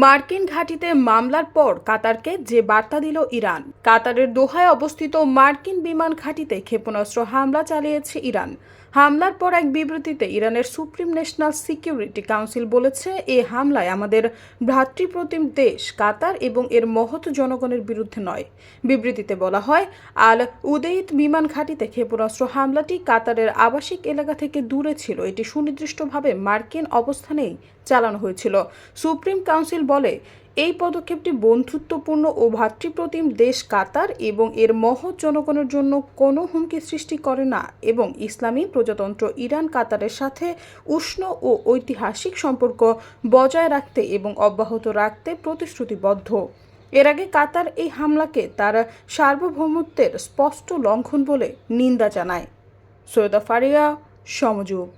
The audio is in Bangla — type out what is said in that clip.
মার্কিন ঘাঁটিতে মামলার পর কাতারকে যে বার্তা দিল ইরান, কাতারের দোহায় অবস্থিত মার্কিন বিমান ঘাঁটিতে ক্ষেপণাস্ত্র হামলা চালিয়েছে ইরান। হামলার পর এক বিবৃতিতে ইরানের সুপ্রিম ন্যাশনাল সিকিউরিটি কাউন্সিল বলেছে এই হামলায় আমাদের ভ্রাতৃপ্রতিম দেশ কাতার এবং এর মহৎ জনগণের বিরুদ্ধে নয়। বিবৃতিতে বলা হয় আল উদেইত বিমান ঘাঁটিতে ক্ষেপণাস্ত্র হামলাটি কাতারের আবাসিক এলাকা থেকে দূরে ছিল। এটি সুনির্দিষ্টভাবে মার্কিন অবস্থানেই চালানো হয়েছিল। সুপ্রিম কাউন্সিল বলে, এই পদক্ষেপটি বন্ধুত্বপূর্ণ ও ভ্রাতৃপ্রতিম দেশ কাতার এবং এর মহৎ জনগণের জন্য কোনো হুমকি সৃষ্টি করে না এবং ইসলামী প্রজাতন্ত্র ইরান কাতারের সাথে উষ্ণ ও ঐতিহাসিক সম্পর্ক বজায় রাখতে এবং অব্যাহত রাখতে প্রতিশ্রুতিবদ্ধ। এর আগে কাতার এই হামলাকে তার সার্বভৌমত্বের স্পষ্ট লঙ্ঘন বলে নিন্দা জানায়। সৈয়দা ফারিয়া সমযোগ